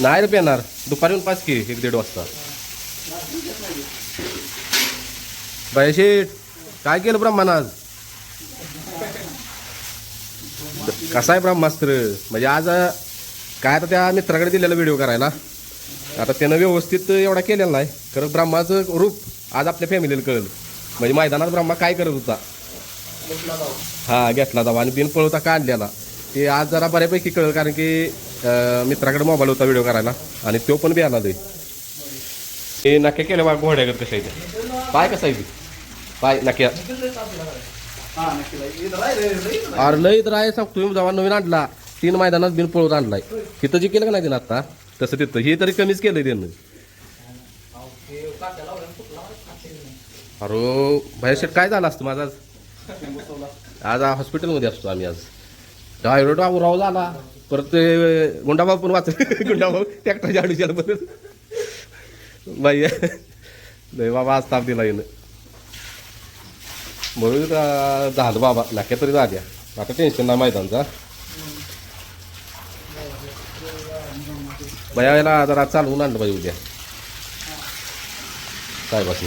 नाही रे पेणार. दुपारी येऊन पाच की एक दीड वाजता. बाय शेठ काय केलं ब्रह्मान आज? कसा आहे ब्रह्मास्त्र? म्हणजे आज काय आता त्या मित्राकडे दिलेला व्हिडिओ करायला. आता त्यानं व्यवस्थित एवढा केलेला नाही. खरं ब्रह्माचं रूप आज आपल्या फॅमिलीला कळलं. म्हणजे मैदानात ब्रह्मा काय करत होता? हा घेतला जावा. आणि बिन पळवता काढलेला. ते आज जरा बऱ्यापैकी कळलं कारण की मित्राकडे मोबाईल होता व्हिडिओ करायला. आणि तो पण बी आला ते हे नक्या केलं बा घोड्यागत कशा इथे पाय कसा आहे ते? पाय नक्या अरे लय तर आहे सांगतो तुम्ही जेव्हा नवीन आणला तीन मैदानात बिन पळवत आणलाय. तिथं जे केलं का नाही तिनं आता? तसं तिथं. हे तरी कमीच केलंय त्यानं. अरे शेट काय झालं असतं माझा आज? आज हॉस्पिटलमध्ये असतो आम्ही आज. डायरेक्ट राव झाला. परत ते गुंडाभाऊ पण वाच गुंडाभाऊ ट्रॅक्टरच्या आडूच्याला परत बाई नाही बाबा आज ताप दिला येणं म्हणून झालं बाबा नाक्या तरी झाल्या आता टेन्शन नाही मैदानचा. बया याला जरा चालवून आणलं पाहिजे उद्या. काय बाकी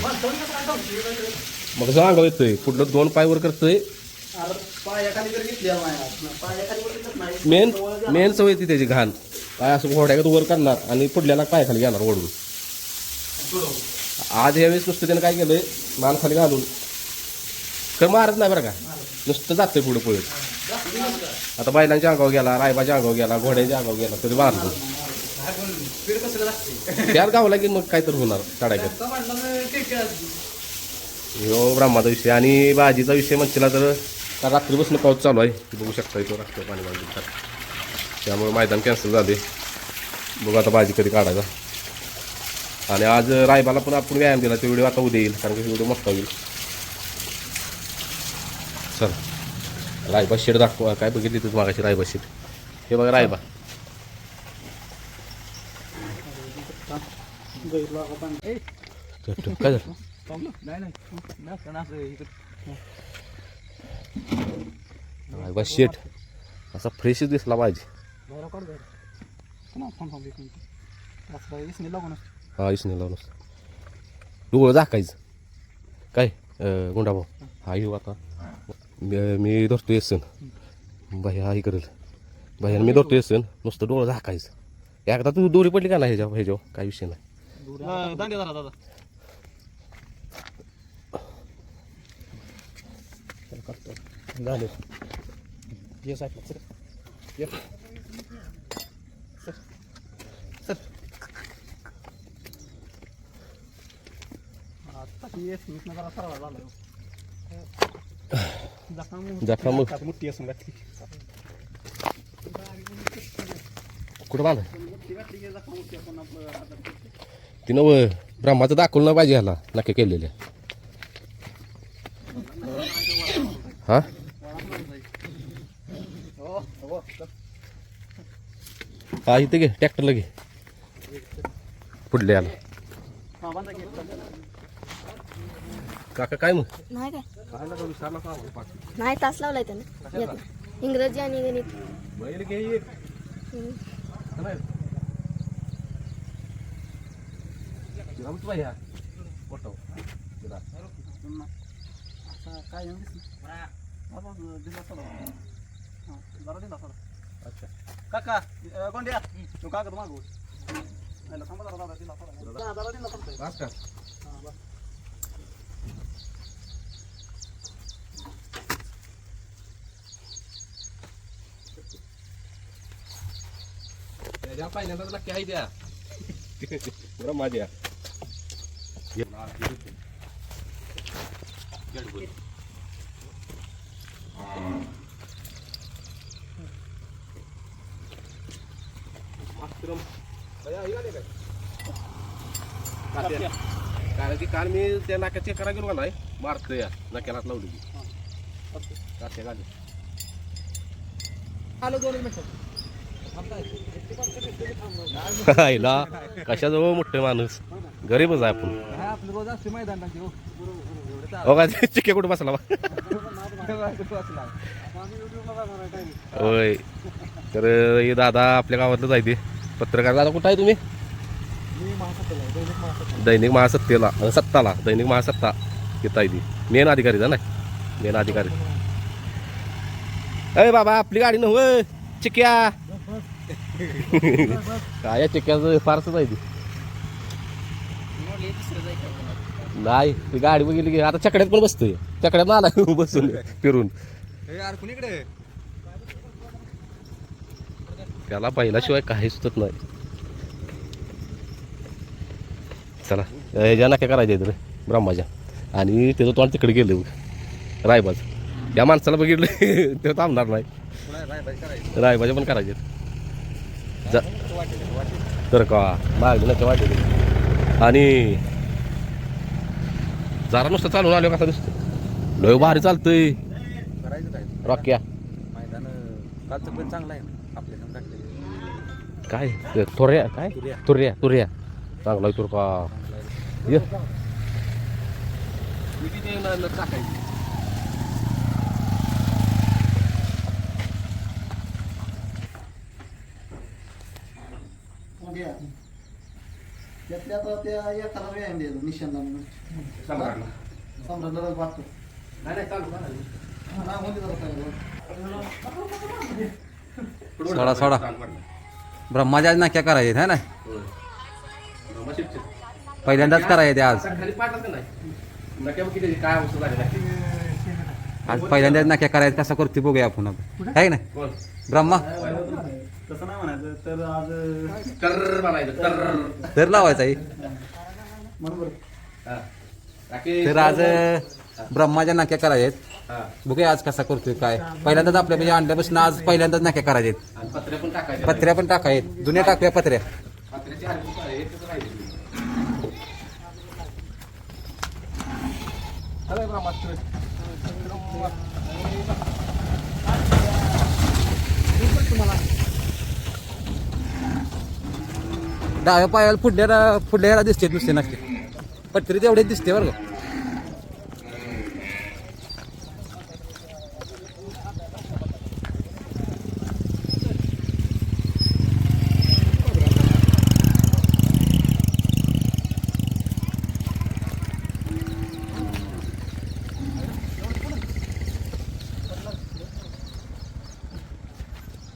मग सांगा येतोय पुढलं दोन पाय वर करतोय. मेन मेन सवय ती त्याची घाण. पाय असं घोड्यागत वर करणार आणि पुढल्याला पाय खाली घेणार ओढून. आज यावेळेस नुसतं त्यानं काय केलंय? मान खाली घालून. खरं मारत नाही बरं का? नुसतं जातंय पुढे पळत आता बैलांच्या अंगावर गेला रायबाच्या अंगावर गेला घोड्याच्या अंगावर गेला तरी मारतो त्यात गावला की मग काय तर होणार चढायचं हो ब्रह्माचा विषय. आणि भाजीचा विषय म्हणशीला तर का रात्री बसून पाऊस चालू आहे. बघू शकता इथं रस्ते पाणी बांधून त्यामुळे मैदान कॅन्सल झाले बघू आता भाजी कधी काढायचा. आणि आज रायबाला पण आपण व्यायाम दिला तो व्हिडिओ आता उद्या येईल कारण की व्हिडिओ मोठा होईल. चल. रायबा शेड दाखवा. काय बघितली तू मागाशी रायबा शेड हे बघा रायबा. ठेव, झालं रायबा शेट असा फ्रेशच दिसला पाहिजे हा इसने लावून डोळं दाखायचं काय अं, गुंडाभाऊ हा येऊ आता मी- मी धरतो येसन बाई हा हे करेल बाई मी धरतो येसन नुसतं डोळं झाकायचं एकदा तू दोरी पडली का नाही ह्याच्यावर ह्याच्यावर काय विषय नाही दांड्या धरा दादा झाले. ये साईडला सर. ये. सर. सर. आता ही येस मी जरा सरळ झाला जखम जखम. मोठी असून घातली. कुठं बांध तिनं ब्रह्माचं दाखवलं नाही पाहिजे ह्याला. नक्की केलेल्या हा? हो इथे घे ट्रॅक्टरला घे. बांधा की काका काय मग नाही काय? नाही तास लावलाय त्यानं. येत नाही. इंग्रजी आणि गणित. बैल घे एक हम्म. काय येऊन दिसलं बाबा, दिला थोडा हा, जरा दिला थोडा अच्छा काका अं, गोंड्या तू कागद मागू नाही, थांबा जरा दादा दिला थोडा हा, जरा दिला थोडा बस का हा, बस. त्याच्या पहिल्यांदा नक्की आहे द्या बरं माझ्या कारण की काल मी त्या नाक्यात चेक करायला गेलो का नाही मारतो या. नाक्याला हात लावली काट्या गाडी आलो दोन मिनिटं. आईला कशाजवळ मोठे माणूस? गरीबच आहे आपण. हा आपलं रोज असते मैदान टाकते हो का? चिके कुठं बसला बा? होय. तर हे दादा आपल्या गावातलंच आहे ते. पत्रकार दादा कुठं आहे तुम्ही? दैनिक महासत्तेला. सत्ताला. दैनिक महासत्ता. तिथं आहे ती. मेन अधिकारी जा नाही मेन अधिकारी. अय बाबा आपली गाडी नव चिक्या. काय या चिक्याचं? फारसच आहे ती. नाही ती गाडी बघितली की आता चकड्यात पण बसतोय. चकड्यात आला बसून फिरून. कुणीकडे त्याला पहिल्याशिवाय काही सुचत नाही. चला ह्याच्या नाक्या करायच्या इथं ब्रह्माच्या. आणि त्याचं तोंड तिकडे गेलं रायबाज या माणसाला बघितलं ते थांबणार नाही. रायबाजा पण करायचे तर का? मागली नक्की वाटेल. आणि जरा नुसतं चालून आलो कसं दिसतो लय भारी चालतंय. करायचं काय रॉक्या. मैदान कालचं पण चांगलं आहे ना आपल्या संग टाकलेलं काय? ते तुर्या काय? तुर्या. तुर्या. तुर्या चांगला आहे तुर का ये. मग त्यातल्या आता त्या एकाला व्यायाम निशांना सम्राटला. वाटतो. नाही, काय बघ. सोडा सोडा. ब्रह्माच्या नाक्या करायचे है ना? पहिल्यांदाच करायचे आज. काय आज पहिल्यांदाच नाक्या करायचं कसं करते बघूया आपण आपण. आहे ना ब्रह्मा. तसं नाही म्हणायचं तर आज तर म्हणायचं तर. तर लावायचा आहे तर आज ब्रह्माच्या नाक्या करायचे बघूया आज कसा करतोय काय. पहिल्यांदाच आपल्या म्हणजे अंड्यापासून आज पहिल्यांदाच नाक्या करायचे आणि पत्रे पण टाकायचे पत्र्या पण टाकायत. जुन्या टाकूया पत्र्या. पत्र्याची राहिली. बा, मस्त. डाव्या पायाला पुढल्या पुढल्या दिसते नुसते नसते पत्री तेवढे दिसते बरं का.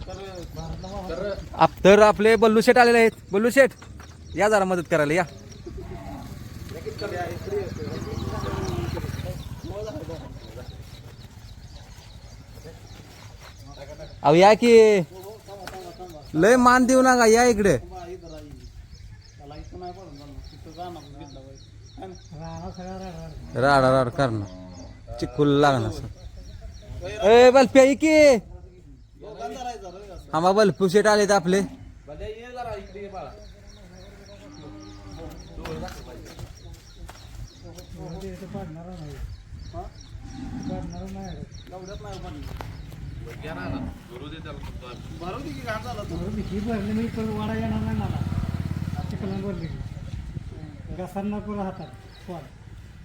आप तर आपले बल्लू शेठ आलेले आहेत. बल्लू शेठ या जरा मदत करायला या. अहो या की. लय मान देऊ नका या इकडे. त्याला ना? राडा राड. करणार चिकुल लागणार ए बल ये की आम्हा बल्पू शेट आलेत आपले. बरोबर की घाण झालं तर.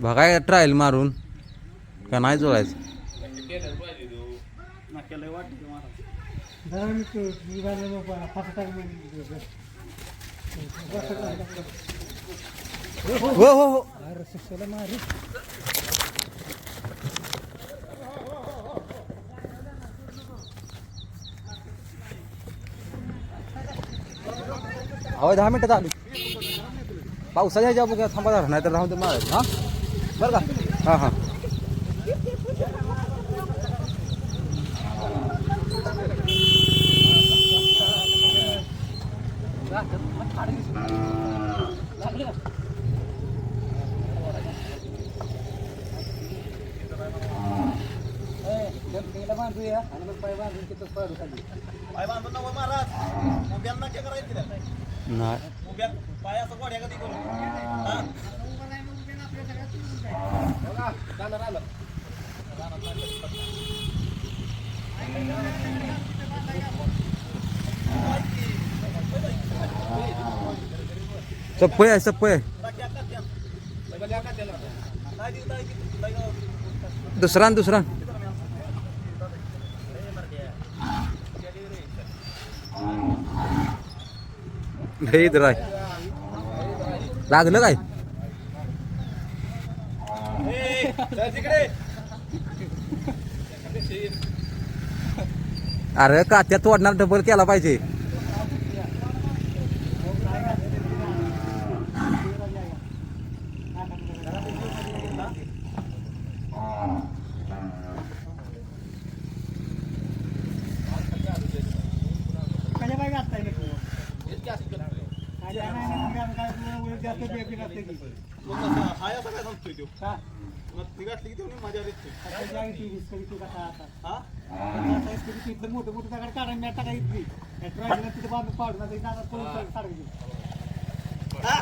बघाय ट्रायल मारून. का नाही जोडायचं? महाराज हो हो हो अहो दहा मिनिटं आली पावसाच्या ह्याच्या बघा थांबा नाही तर राहून ते मार हां? बरं का? हां हां पाय बांधून नवं महाराज उभ्याला नाक्या करायची रे. नाही उभ्या पायाचं गोड्या कधी करू हा? सप्पय आहे सप्पय. आहे दुसरा न दुसरा. लय इधर आहे लागलं काय? अरे कात्यात तोडणार डबल केला पाहिजे हाय असं काय सांगतोय तो मग ती घातली की तेवढी मजा येते हा मोठं मोठं दगड काढा मी टाका इथली तिथे बांधून पाडून आता इथं आता पळून काढायची हा, ते- नाही नाही घालायचं जास्त पळायची. त्याला आता उचलला होता. कधी ती होता आता. त्यामुळे ते पळून गेला. का? तिकडं नाही कधी बघतो. हा, राखी.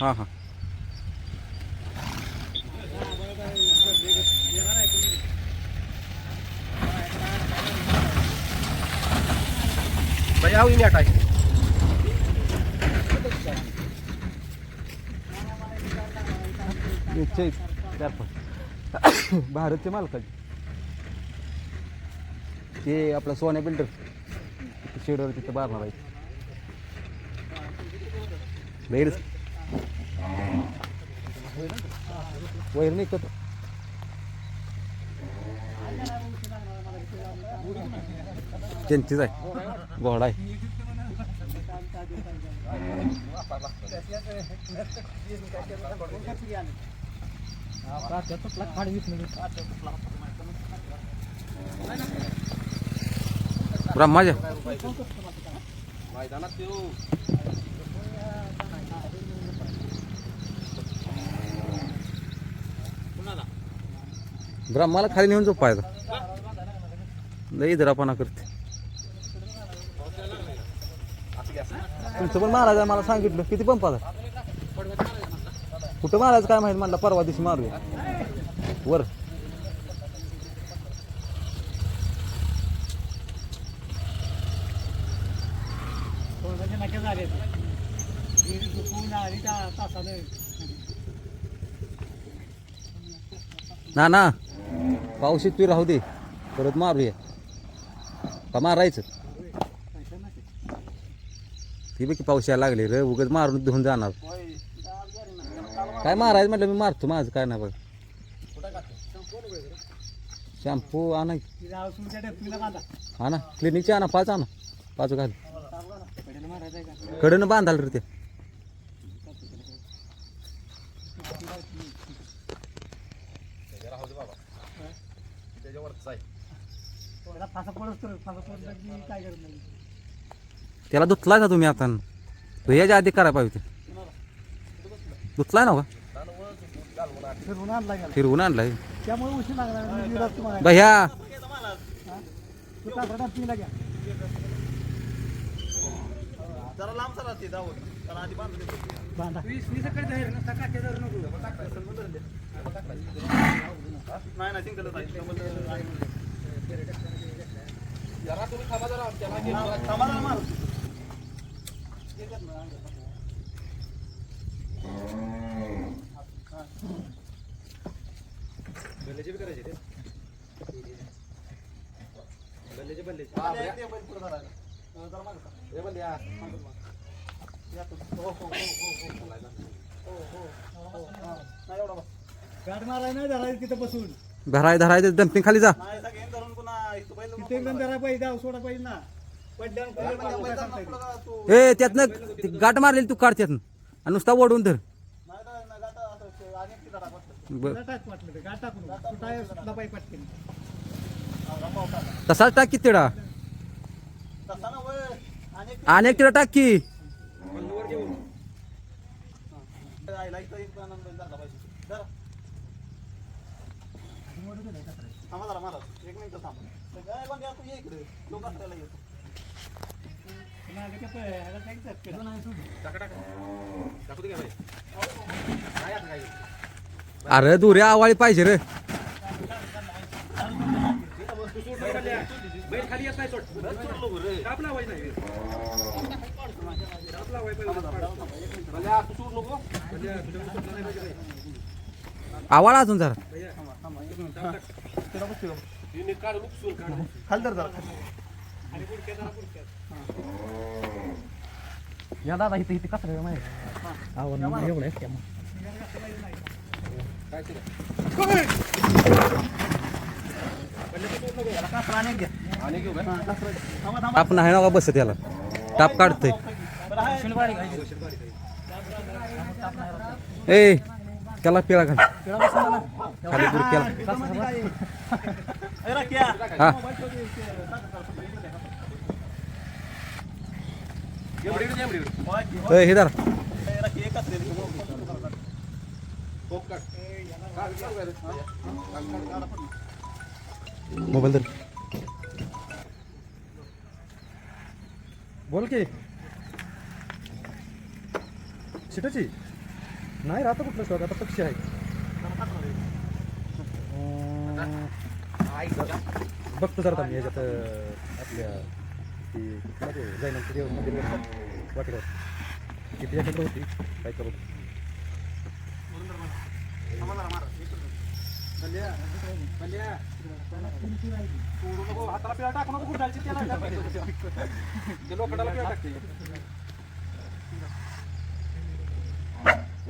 हां हां. भैया हुई नहीं निश्चय. चार पाच. भारतचे मालकाचे. ते आपला सोन्या बिल्डर. शेडवर तिथं बारणार आहे वैर नाही कत त्यांचीच आहे घोडा आहे ब्रह्माच्या मैदानात त्यो ब्रह्माला खाली नेऊन झोपायचा लई जरापणा करते. तुमचं पण महाराज आहे मला सांगितलं. किती पंप आता कुठं महाराज काय माहिती म्हणलं परवा दिवशी मारूया. वर. ना ना. पाऊस तू राहू दे. परत मारूया. का मारायचं? ती बघ की पाऊस यायला लागले रे उगाच मारून धुवून जाणार. काय मारायचं म्हटलं मी मारतो माझं काय नाही बघ. शॅम्पू आणा आणा क्लिनिकचे आणा पाच आणा. पाच घाल. कडनं बांधाल रे ते. त्याला फासा पडत तर फासा पडलं की काय करत नाही त्याला धुतलाय का तुम्ही आता? तो याच्या आधी करायला पाहिजे. धुतलाय ना हो. का फिरवून आणला गेला फिरवून आणलाय. त्यामुळे उशीर लागला. मी विरोध तुम्हाला भैया. तू डबकीला घ्या जरा लांब ते आधी. बांधा. नाही नाही. जरा तुम्ही थांबा जरा त्याला घे. थांबा जरा मार. एक ते. हे या. हो, हो, हो, हो, हो. हो, हो, हो, हो. हा. नाही एवढा मारायला नाही धरायचं तिथं बसून धराय धराय डम्पिंग खाली जा तिथे पाहिजे जाऊ सोडा पाहिजे ना? ए त्यातनं गाठ मारलेली तू काढ त्यातनं आणि नुसता ओढून धर. बर टाक वाटलं टाकून टायर पाहिजे पटकन हा. तसाच टाक की तिडा. आणि एक तिडा टाक की. थांबा जरा. एक मिनिटं थांबा. बंड्या, तू ये इकडे. येतो. अरे दुऱ्या आवाळी पाहिजे रे. आवाळा अजून जरा. खाली तर जरा या दादा इथे इथे कसं माहिती आवड एवढं आहे त्यामुळे आपण आहे ना का बसत याला. टाप काढतोय. ए त्याला पिळा खाली खाली दूर केला हा. ए, हे धर. मोबाईल धर. बोल की. शिटाची? नाही राहता कुठलं शोध आता पक्षी आहे बघतो जरा मी याच्यात आपल्या ती काय ते जैनांचं देव मंदिर वाटेवर. किती एकत्र होती. काय करू?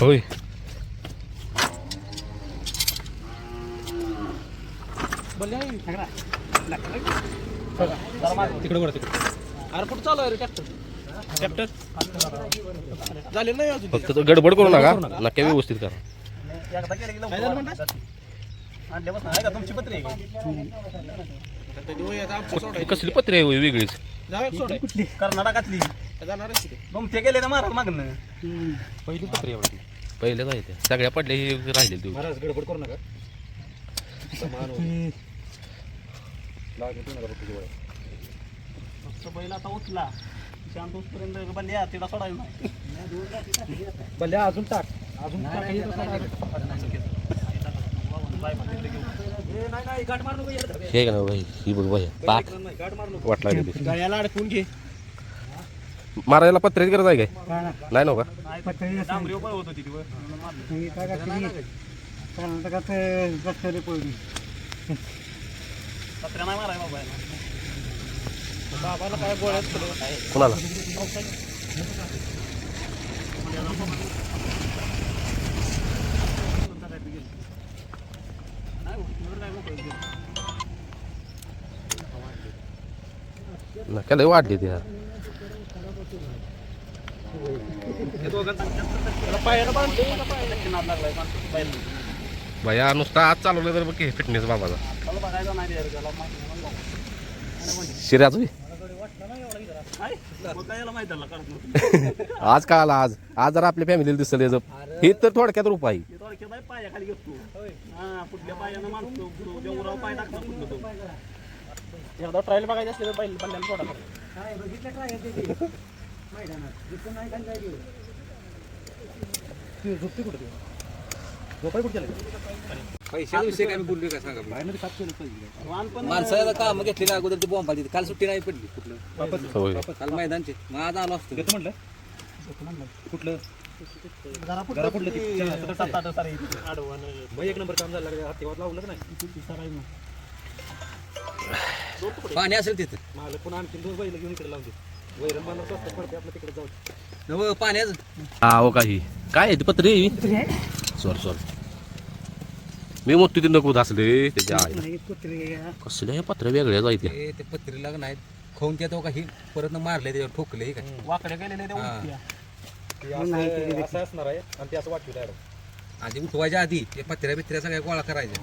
होय तिकडे वर तिकडे. अरे कुठं चालू आहे रे ट्रॅक्टर ट्रॅक्टर झाले नाही अजून. फक्त तो गडबड करू नका. नक्की व्यवस्थित करा. काय झालं म्हणता कुठ- कसली पत्रे आहे होय वेगळीच? कुठली? कर्नाटकातली. ते गेले ना महाराज मागणं पहिली पत्रे आवडती पहिल्या जायच्या सगळ्या पडल्या हे राहिलेल्या तेवढी. महाराज गडबड करू नका. फक्त बैल आता उठला शांत उठपर्यंत बंड्या तिला सोडायला नाही. भल्या अजून टाक. अजून टाक. हे का ना भाई ही बघ भाई पाक. नाही, गाठ मार नको वाट लागली ती. गळ्याला अडकून घे. मारायला पत्र्याची गरज आहे काय? नाही नव्ह का? डांबरी उभं होत होती ती वर. म्हणून मारलं. कर्नाटकात रस्त्याने पळली. पत्र्या नाही माराय बाबा. बाबाला काय गोळ्यात कुणाला? नका लय वाढली ती यार. भैया नुसता आज चालवलं तर बघ फिटनेस बाबाचा. त्याला शिऱ्याच आज का आला आज. आज जरा आपल्या फॅमिलीला दिसलं याचं हे तर थोडक्यात रूप आहे. हा एकदा ट्रायल बघायची असली तर बैल बंड्याला सोडा ते. झोपते कुठं कुठं काय बोललो सांगा माणसाला काम घेतलेलं अगोदर ते बॉम्ब काल सुट्टी नाही पडली. कुठलं? काल मैदानचे. मग आज आलो असतो. देतो म्हणलं कुठलं? एक नंबर काम झालं लावलं नाही? पाणी असेल तिथं. मला पुन्हा आणखी दोन बैल घेऊन इकडे वैरण मला स्वस्त पडते आपलं तिकडे जाऊ नव पाण्याचं हा हो काही. काय आहे ते पत्रे? सॉरी सॉरी मी मोठी ती नको असले त्याच्या आईला कसले हे पत्र वेगळे जायते ते. ते का नाही खाऊन त्यात का ही परत मारले त्याच्यावर ठोकले हे काय? वाकडे गेलेले हा. ते असं असं असणार आहे. आणि ते असं वाटलं डायरेक्ट आधी उठवायच्या आधी ते पत्र्या बित्र्या सगळ्या गोळा करायच्या.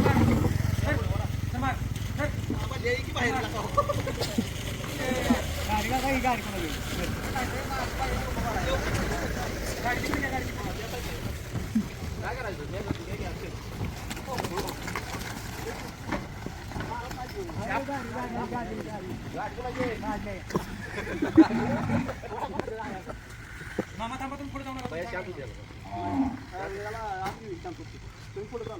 की बाहेर गाडी का काही गाडी कोणाला काय करायचं मामा थांबा तुम्ही पुढे जाऊ नका तुम्ही पुढे जाऊ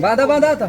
बाधा बाधा आता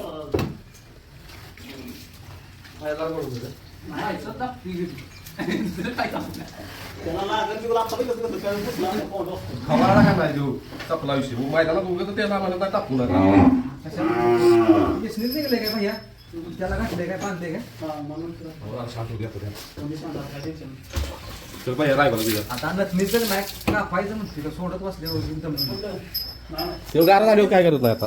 खवाडा का नाही देऊ चपला विषय. मग मैदानात उगत त्याला आम्हाला नाही टाकू नका. निघले काय भैया? त्याला घातले काय? बांधले काय? हा, म्हणून तर शांत घ्या तुम्ही सांगा, काय tension नाही. चल पाहिजे राय बघा आता नथनीचं नाही कापायचं म्हणते सोडत नाही. गारा झाल्यावर काय करत आता?